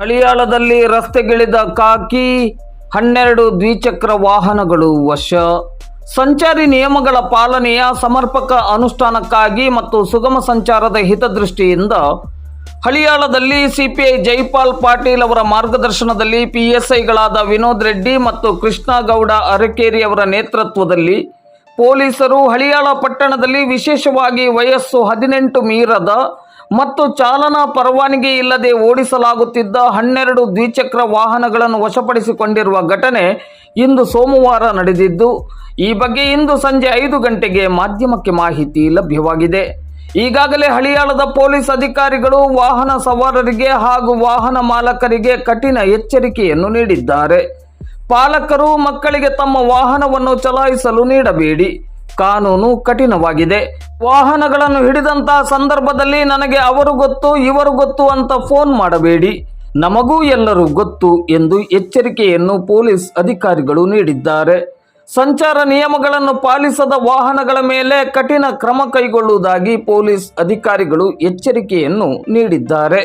ಹಳಿಯಾಳದಲ್ಲಿ ರಸ್ತೆಗಿಳಿದ ಕಾಕಿ, ಹನ್ನೆರಡು ದ್ವಿಚಕ್ರ ವಾಹನಗಳು ವಶ. ಸಂಚಾರಿ ನಿಯಮಗಳ ಪಾಲನೆಯ ಸಮರ್ಪಕ ಅನುಷ್ಠಾನಕ್ಕಾಗಿ ಮತ್ತು ಸುಗಮ ಸಂಚಾರದ ಹಿತದೃಷ್ಟಿಯಿಂದ ಹಳಿಯಾಳದಲ್ಲಿ ಸಿಪಿಐ ಜೈಪಾಲ್ ಪಾಟೀಲ್ ಅವರ ಮಾರ್ಗದರ್ಶನದಲ್ಲಿ ಪಿಎಸ್ಐಗಳಾದ ವಿನೋದ್ ರೆಡ್ಡಿ ಮತ್ತು ಕೃಷ್ಣಗೌಡ ಅರಕೇರಿ ಅವರ ನೇತೃತ್ವದಲ್ಲಿ ಪೊಲೀಸರು ಹಳಿಯಾಳ ಪಟ್ಟಣದಲ್ಲಿ ವಿಶೇಷವಾಗಿ ವಯಸ್ಸು ಹದಿನೆಂಟು ಮೀರದ ಮತ್ತು ಚಾಲನಾ ಪರವಾನಗಿ ಇಲ್ಲದೆ ಓಡಿಸಲಾಗುತ್ತಿದ್ದ ಹನ್ನೆರಡು ದ್ವಿಚಕ್ರ ವಾಹನಗಳನ್ನು ವಶಪಡಿಸಿಕೊಂಡಿರುವ ಘಟನೆ ಇಂದು ಸೋಮವಾರ ನಡೆದಿದ್ದು, ಈ ಬಗ್ಗೆ ಇಂದು ಸಂಜೆ ಐದು ಗಂಟೆಗೆ ಮಾಧ್ಯಮಕ್ಕೆ ಮಾಹಿತಿ ಲಭ್ಯವಾಗಿದೆ. ಈಗಾಗಲೇ ಹಳಿಯಾಳದ ಪೊಲೀಸ್ ಅಧಿಕಾರಿಗಳು ವಾಹನ ಸವಾರರಿಗೆ ಹಾಗೂ ವಾಹನ ಮಾಲಕರಿಗೆ ಕಠಿಣ ಎಚ್ಚರಿಕೆಯನ್ನು ನೀಡಿದ್ದಾರೆ. ಪಾಲಕರು ಮಕ್ಕಳಿಗೆ ತಮ್ಮ ವಾಹನವನ್ನು ಚಲಾಯಿಸಲು ನೀಡಬೇಡಿ. ಕಾನೂನು ಕಠಿಣವಾಗಿದೆ. ವಾಹನಗಳನ್ನು ಹಿಡಿದಂತಹ ಸಂದರ್ಭದಲ್ಲಿ ನನಗೆ ಅವರು ಗೊತ್ತು, ಇವರು ಗೊತ್ತು ಅಂತ ಫೋನ್ ಮಾಡಬೇಡಿ. ನಮಗೂ ಎಲ್ಲರೂ ಗೊತ್ತು ಎಂದು ಎಚ್ಚರಿಕೆಯನ್ನು ಪೊಲೀಸ್ ಅಧಿಕಾರಿಗಳು ನೀಡಿದ್ದಾರೆ. ಸಂಚಾರ ನಿಯಮಗಳನ್ನು ಪಾಲಿಸದ ವಾಹನಗಳ ಮೇಲೆ ಕಠಿಣ ಕ್ರಮ ಕೈಗೊಳ್ಳುವುದಾಗಿ ಪೊಲೀಸ್ ಅಧಿಕಾರಿಗಳು ಎಚ್ಚರಿಕೆಯನ್ನು ನೀಡಿದ್ದಾರೆ.